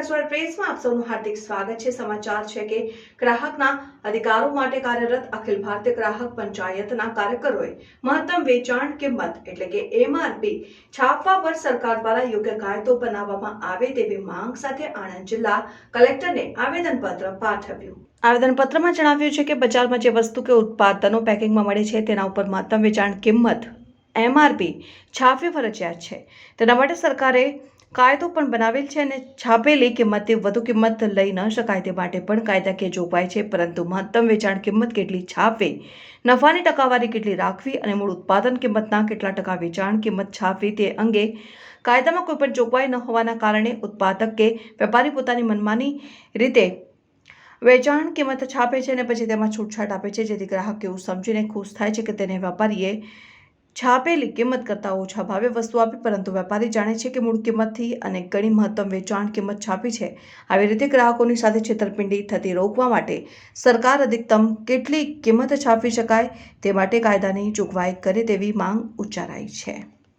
નજર પ્રેસમાં આપ સૌનું હાર્દિક સ્વાગત છે. સમાચાર છે કે ગ્રાહકના અધિકારો માટે કાર્યરત અખિલ ભારતીય ગ્રાહક પંચાયતના કાર્યકરોએ મહત્તમ વેચાણ કિંમત એટલે કે એમઆરપી છાપવા પર સરકાર દ્વારા યોગ્ય કાયદો બનાવવામાં આવે તેવી માંગ સાથે આણંદ જિલ્લા કલેક્ટરને આવેદનપત્ર પાઠવ્યું. આવેદનપત્રમાં જણાવ્યું છે કે બજારમાં જે વસ્તુ કે ઉત્પાદનો પેકિંગમાં મળે છે તેના ઉપર મહત્તમ વેચાણ કિંમત એમઆરપી છાપવી ફરજિયાત છે. તેના માટે સરકારે કાયદો પણ બનાવેલ છે અને છાપેલી કિંમતથી વધુ કિંમત લઈ ન શકાય તે માટે પણ કાયદાકીય જોગવાઈ છે, પરંતુ મહત્તમ વેચાણ કિંમત કેટલી છાપવી, નફાની ટકાવારી કેટલી રાખવી અને મૂળ ઉત્પાદન કિંમતના કેટલા ટકા વેચાણ કિંમત છાપવી તે અંગે કાયદામાં કોઈપણ જોગવાઈ ન હોવાના કારણે ઉત્પાદક કે વેપારી પોતાની મનમાની રીતે વેચાણ કિંમત છાપે છે અને પછી તેમાં છૂટછાટ આપે છે, જેથી ગ્રાહક એવું સમજીને ખુશ થાય છે કે તેને વેપારીએ છાપેલી કિંમત કરતાં ઓછા ભાવે વસ્તુ આપી, પરંતુ વેપારી જાણે છે કે મૂળ કિંમતથી અને ઘણી મહત્તમ વેચાણ કિંમત છાપી છે. આવી રીતે ગ્રાહકોની સાથે છેતરપિંડી થતી રોકવા માટે સરકાર અધિકતમ કેટલી કિંમત છાપી શકાય તે માટે કાયદાની જોગવાઈ કરે તેવી માંગ ઉચ્ચારાઈ છે.